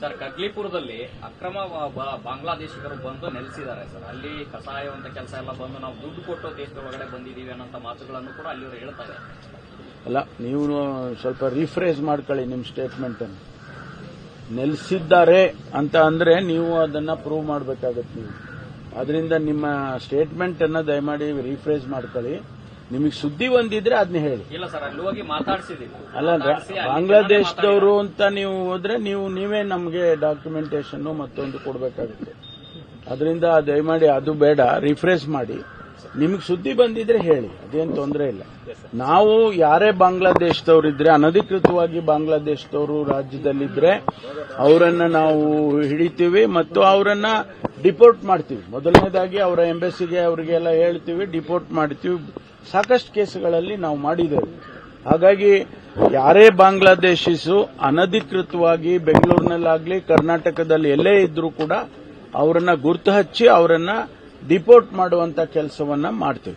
Sir, ಕಗ್ಲಿಪುರದಲ್ಲಿ ಅಕ್ರಮ ಬಾಂಗ್ಲಾದೇಶಿಗರು ಬಂದು ನೆಲೆಸಿದ್ದಾರೆ ಸರ್. ಅಲ್ಲಿ ಕಸಾಯವಂತ ಕೆಲಸ ಎಲ್ಲ ಬಂದು ನಾವು ದುಡ್ಡು ಕೊಟ್ಟು ದೇಶದ ಒಳಗಡೆ ಬಂದಿದ್ದೀವಿ ಅನ್ನೋ ಮಾತುಗಳನ್ನು ಕೂಡ ಅಲ್ಲಿಯವರು ಹೇಳ್ತಾರೆ ಅಲ್ಲ, ನೀವು ಸ್ವಲ್ಪ ರೀಫ್ರೇಸ್ ಮಾಡ್ಕೊಳ್ಳಿ ನಿಮ್ಮ ಸ್ಟೇಟ್ಮೆಂಟ್ ಅನ್ನು. ನೆಲೆಸಿದ್ದಾರೆ ಅಂತ ಅಂದ್ರೆ ನೀವು ಅದನ್ನ ಪ್ರೂವ್ ಮಾಡಬೇಕಾಗತ್ತೆ ನೀವು. ಅದರಿಂದ ನಿಮ್ಮ ಸ್ಟೇಟ್ಮೆಂಟ್ ಅನ್ನ ದಯಮಾಡಿ ರೀಫ್ರೇಸ್ ಮಾಡ್ಕೊಳ್ಳಿ. ನಿಮಗೆ ಸುದ್ದಿ ಒಂದಿದ್ರೆ ಅದನ್ನ ಹೇಳಿ. ಇಲ್ಲ ಸರ್ ಅಲ್ಲಿ ಹೋಗಿ ಮಾತಾಡ್ಸಿದೀವಿ. ಅಲ್ಲ ಬಾಂಗ್ಲಾದೇಶದವರು ಅಂತ ನೀವು ಹೋದ್ರೆ ನೀವು ನೀವೇ ನಮಗೆ ಡಾಕ್ಯುಮೆಂಟೇಶನ್ ಮತ್ತೊಂದು ಕೊಡಬೇಕಾಗುತ್ತೆ. ಅದರಿಂದ ದಯಮಾಡಿ ಅದು ಬೇಡ ರಿಫ್ರೆಶ್ ಮಾಡಿ. ನಿಮಗೆ ಸುದ್ದಿ ಬಂದಿದ್ರೆ ಹೇಳಿ ಅದೇನು ತೊಂದರೆ ಇಲ್ಲ. ನಾವು ಯಾರೇ ಬಾಂಗ್ಲಾದೇಶದವರಿದ್ರೆ ಅನಧಿಕೃತವಾಗಿ ಬಾಂಗ್ಲಾದೇಶದವರು ರಾಜ್ಯದಲ್ಲಿದ್ರೆ ಅವರನ್ನ ನಾವು ಹಿಡಿತೀವಿ ಮತ್ತು ಅವರನ್ನ ಡಿಪೋರ್ಟ್ ಮಾಡ್ತೀವಿ. ಮೊದಲನೇದಾಗಿ ಅವರ ಎಂಬೆಸಿಗೆ ಅವರಿಗೆಲ್ಲ ಹೇಳ್ತೀವಿ ಡಿಪೋರ್ಟ್ ಮಾಡ್ತೀವಿ. ಸಾಕಷ್ಟು ಕೇಸುಗಳಲ್ಲಿ ನಾವು ಮಾಡಿದ್ದೇವೆ. ಹಾಗಾಗಿ ಯಾರೇ ಬಾಂಗ್ಲಾದೇಶಿಸು ಅನಧಿಕೃತವಾಗಿ ಬೆಂಗಳೂರಿನಲ್ಲಾಗಲಿ, ಕರ್ನಾಟಕದಲ್ಲಿ ಎಲ್ಲೇ ಇದ್ರೂ ಕೂಡ ಅವರನ್ನ ಗುರ್ತು ಹಚ್ಚಿ ಅವರನ್ನ ಡಿಪೋರ್ಟ್ ಮಾಡುವಂತ ಕೆಲಸವನ್ನ ಮಾಡ್ತೀವಿ.